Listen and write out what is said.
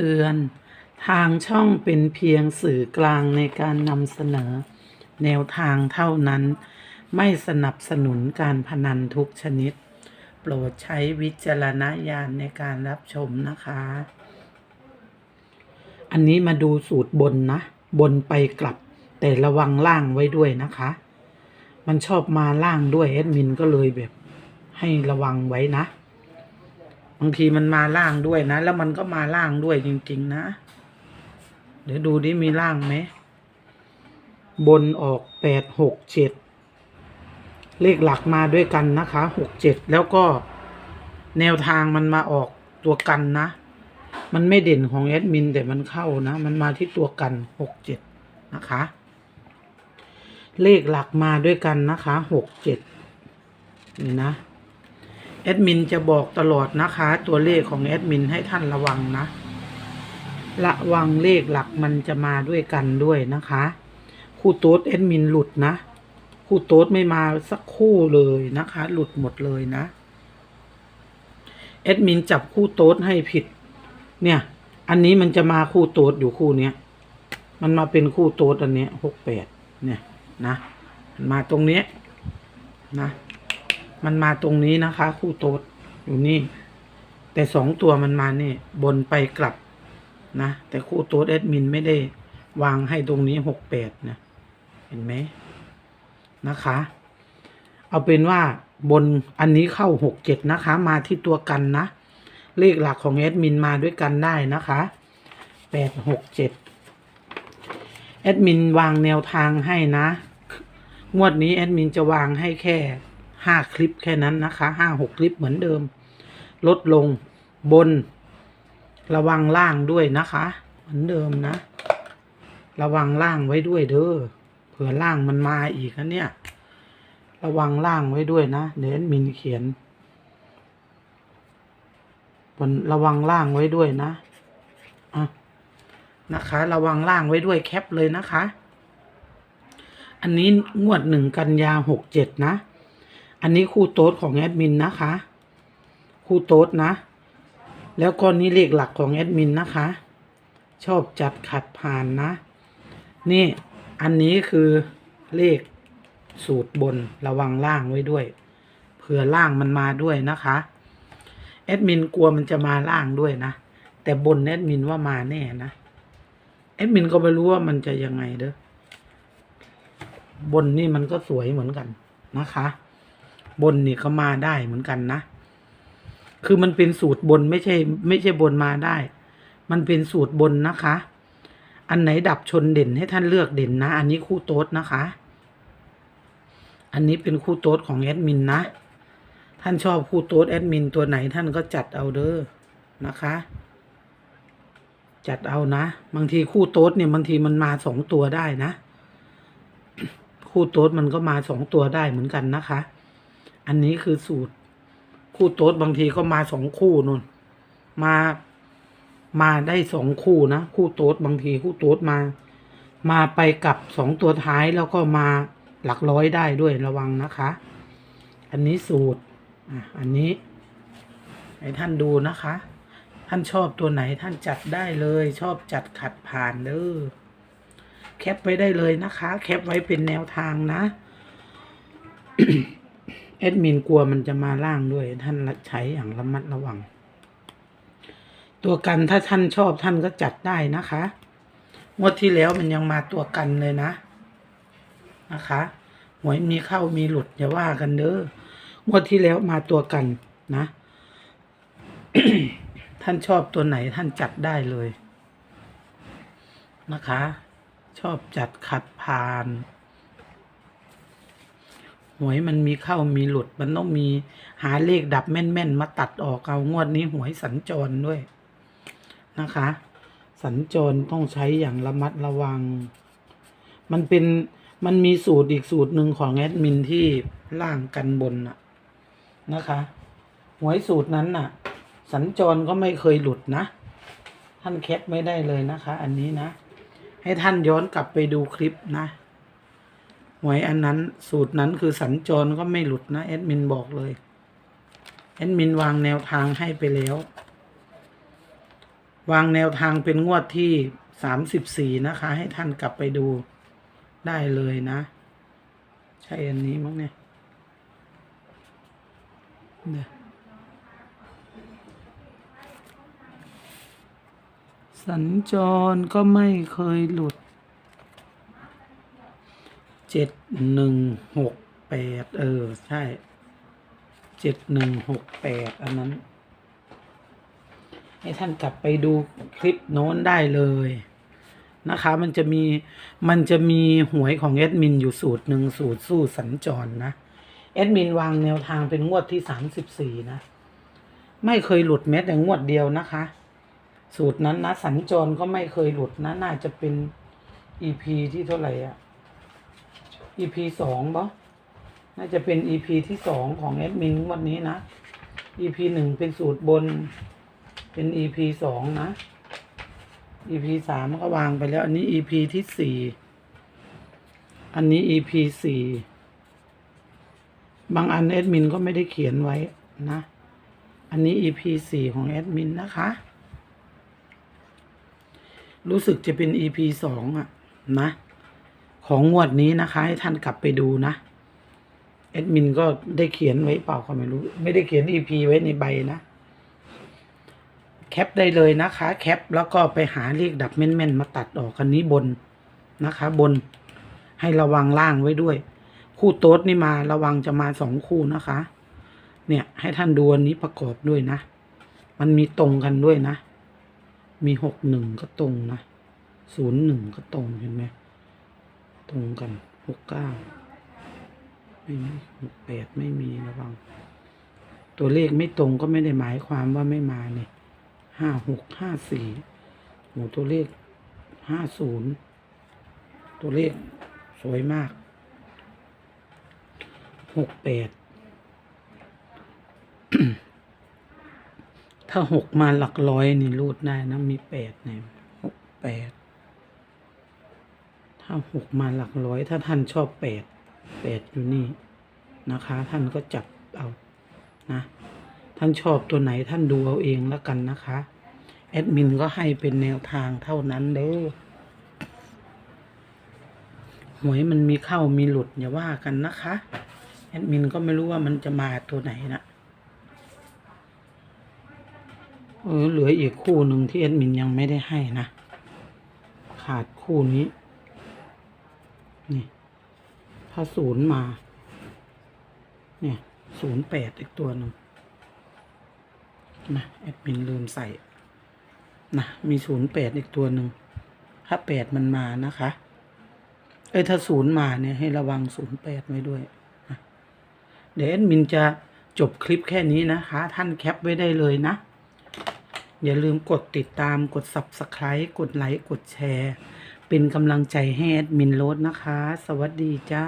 เตือน ทางช่องเป็นเพียงสื่อกลางในการนำเสนอ แนวทางเท่านั้น ไม่สนับสนุนการพนันทุกชนิด โปรดใช้วิจารณญาณในการรับชมนะคะ อันนี้มาดูสูตรบนนะ บนไปกลับ แต่ระวังล่างไว้ด้วยนะคะ มันชอบมาล่างด้วยแอดมินก็เลยแบบ ให้ระวังไว้นะ บางทีมันมาล่างด้วยนะ แล้วมันก็มาล่างด้วยจริง ๆ นะ เดี๋ยวดูดิมีล่างไหม บนออกแปดหกเจ็ดเลขหลักมาด้วยกันนะคะหกเจ็ดแล้วก็แนวทางมันมาออกตัวกันนะ มันไม่เด่นของแอดมินแต่มันเข้านะ มันมาที่ตัวกันหกเจ็ดนะคะ เลขหลักมาด้วยกันนะคะหกเจ็ดนี่นะ แอดมินจะบอกตลอดนะคะ ตัวเลขของแอดมินให้ท่านระวังนะ ระวังเลขหลักมันจะมาด้วยกันด้วยนะคะคู่โต๊ดแอดมินหลุดนะคู่โต๊ดไม่มาสักคู่เลยนะคะ หลุดหมดเลยนะแอดมินจับคู่โต๊ดให้ผิด เนี่ย อันนี้มันจะมาคู่โต๊ดอยู่คู่เนี้ยมันมาเป็นคู่โต๊ดอันเนี้ยหกแปดเนี่ยนะมันมาตรงเนี้ยนะ มันมาตรงนี้นะคะ คู่โต๊ดอยู่นี่ แต่สองตัวมันมานี่ บนไปกลับนะ แต่คู่โต๊ดแอดมินไม่ได้วางให้ตรงนี้หกแปดนะ เห็นไหมนะคะ เอาเป็นว่าบนอันนี้เข้าหกเจ็ดนะคะ มาที่ตัวกันนะ เลขหลักของแอดมินมาด้วยกันได้นะคะแปดหกเจ็ดแอดมินวางแนวทางให้นะ งวดนี้แอดมินจะวางให้แค่ ห้าคลิปแค่นั้นนะคะห้าหกคลิปเหมือนเดิม ลดลงบน ระวังล่างด้วยนะคะ เหมือนเดิมนะ ระวังล่างไว้ด้วยเด้อเผื่อล่างมันมาอีกนะเนี่ย ระวังล่างไว้ด้วยนะเดี๋ยวแอดมินเขียนบนระวังล่างไว้ด้วยนะอะนะคะ ระวังล่างไว้ด้วยแคปเลยนะคะ อันนี้งวดหนึ่งกันยาหกเจ็ดนะ อันนี้คู่โต๊ดของแอดมินนะคะ คู่โต๊ดนะ แล้วก็นี้เลขหลักของแอดมินนะคะ ชอบจัดขัดผ่านนะ นี่อันนี้คือเลขสูตรบนระวังล่างไว้ด้วย เผื่อล่างมันมาด้วยนะคะแอดมินกลัวมันจะมาล่างด้วยนะ แต่บนแอดมินว่ามาแน่นะแอดมินก็ไม่รู้ว่ามันจะยังไงเด้อบนนี่มันก็สวยเหมือนกันนะคะ บนนี่ก็มาได้เหมือนกันนะ คือมันเป็นสูตรบนไม่ใช่ ไม่ใช่บนมาได้ มันเป็นสูตรบนนะคะ อันไหนดับชนเด่นให้ท่านเลือกเด่นนะ อันนี้คู่โต๊ดนะคะ อันนี้เป็นคู่โต๊ดของแอดมินนะ ท่านชอบคู่โต๊ดแอดมินตัวไหนท่านก็จัดเอาเด้อนะคะ จัดเอานะ บางทีคู่โต๊ดเนี่ยบางทีมันมาสองตัวได้นะ คู่โต๊ดมันก็มาสองตัวได้เหมือนกันนะคะ อันนี้คือสูตร คู่โต๊ดบางทีก็มาสองคู่นู่น มามาได้สองคู่นะ คู่โต๊ดบางทีคู่โต๊ดมา มาไปกับสองตัวท้ายแล้วก็มาหลักร้อยได้ด้วยระวังนะคะ อันนี้สูตรอะอันนี้ ให้ท่านดูนะคะ ท่านชอบตัวไหนท่านจัดได้เลย ชอบจัดขัดผ่านเด้อแคปไว้ได้เลยนะคะ แคปไว้เป็นแนวทางนะ แอดมินกลัวมันจะมาล่างด้วย ท่านใช้อย่างระมัดระวัง ตัวกันถ้าท่านชอบท่านก็จัดได้นะคะงวดที่แล้วมันยังมาตัวกันเลยนะ นะคะหวยมีเข้ามีหลุดอย่าว่ากันเด้องวดที่แล้วมาตัวกันนะ ท่านชอบตัวไหนท่านจัดได้เลย นะคะ ชอบจัดขัดผ่าน หวยมันมีเข้ามีหลุด มันต้องมีหาเลขดับแม่นๆ มาตัดออกเอางวดนี้หวยสัญจรด้วยนะคะ สัญจรต้องใช้อย่างระมัดระวัง มันเป็นมันมีสูตรอีกสูตรหนึ่งของแอดมินที่ล่างกันบนน่ะนะคะหวยสูตรนั้นน่ะ สัญจรก็ไม่เคยหลุดนะ ท่านแคปไม่ได้เลยนะคะ อันนี้นะ ให้ท่านย้อนกลับไปดูคลิปนะ หวยอันนั้นสูตรนั้นคือสัญจรก็ไม่หลุดนะแอดมินบอกเลยแอดมินวางแนวทางให้ไปแล้ว วางแนวทางเป็นงวดที่สามสิบสี่นะคะ ให้ท่านกลับไปดูได้เลยนะ ใช่อันนี้มั้งเนี่ยเนี่ยสัญจรก็ไม่เคยหลุด เจ็ดหนึ่งหกแปดเออ ใช่เจ็ดหนึ่งหกแปดอันนั้น ให้ท่านกลับไปดูคลิปโน้นได้เลยนะคะ มันจะมีมันจะมีหวยของแอดมินอยู่สูตรหนึ่งสูตรสู้สัญจรนะแอดมินวางแนวทางเป็นงวดที่สามสิบสี่นะ ไม่เคยหลุดแม้แต่งวดเดียวนะคะ สูตรนั้นนะ สัญจรก็ไม่เคยหลุดนะ น่าจะเป็น EP ที่เท่าไหร่อะ EP สองปะน่าจะเป็น EP ที่สองของแอดมินวันนี้นะ EP หนึ่งเป็นสูตรบน เป็น EP สองนะ EP สามก็วางไปแล้ว อันนี้ EP ที่สี่อันนี้ EP สี่บางอันแอดมินก็ไม่ได้เขียนไว้นะ อันนี้ EP สี่ของแอดมินนะคะ รู้สึกจะเป็น EP สองอะนะ ของงวดนี้นะคะ ให้ท่านกลับไปดูนะแอดมินก็ได้เขียนไว้เปล่าก็ไม่รู้ ไม่ได้เขียน EP ไว้ในใบนะ แคปได้เลยนะคะ แคปแล้วก็ไปหาเลขดับแม่นๆมาตัดออกอันนี้บนนะคะ บนให้ระวังล่างไว้ด้วย คู่โต๊ดนี่มาระวังจะมาสองคู่นะคะ เนี่ย ให้ท่านดูอันนี้ประกอบด้วยนะ มันมีตรงกันด้วยนะ มีหกหนึ่งก็ตรงนะศูนย์หนึ่งก็ตรงเห็นไหม ตรงกันหกเก้าไม่มีหกแปดไม่มีระวัง ตัวเลขไม่ตรงก็ไม่ได้หมายความว่าไม่มาเนี่ยห้าหกห้าสี่โหตัวเลขห้าศูนย์ตัวเลขสวยมากหกแปดถ้าหกมาหลักร้อยนี่รูดได้นะมีแปดเนี่ยหกแปด ถ้าหกมาหลักร้อย ถ้าท่านชอบแปดแปดอยู่นี่นะคะ ท่านก็จับเอานะ ท่านชอบตัวไหนท่านดูเอาเองแล้วกันนะคะแอดมินก็ให้เป็นแนวทางเท่านั้นเด้อหวยมันมีเข้ามีหลุดอย่าว่ากันนะคะ แอดมินก็ไม่รู้ว่ามันจะมาตัวไหนนะเออเหลืออีกคู่หนึ่งที่แอดมินยังไม่ได้ให้นะ ขาดคู่นี้ ถ้าศูนย์มา เนี่ยศูนย์แปดอีกตัวหนึ่งนะแอดมินลืมใส่นะมีศูนย์แปดอีกตัวหนึ่งถ้าแปดมันมานะคะ เอ้ยถ้าศูนย์มาเนี่ยให้ระวังศูนย์แปดไว้ด้วยนะเดี๋ยวแอดมินจะจบคลิปแค่นี้นะคะ ท่านแคปไว้ได้เลยนะ อย่าลืมกดติดตามกด subscribe กดไลค์กดแชร์ เป็นกำลังใจให้แอดมินโรดนะคะ สวัสดีจ้า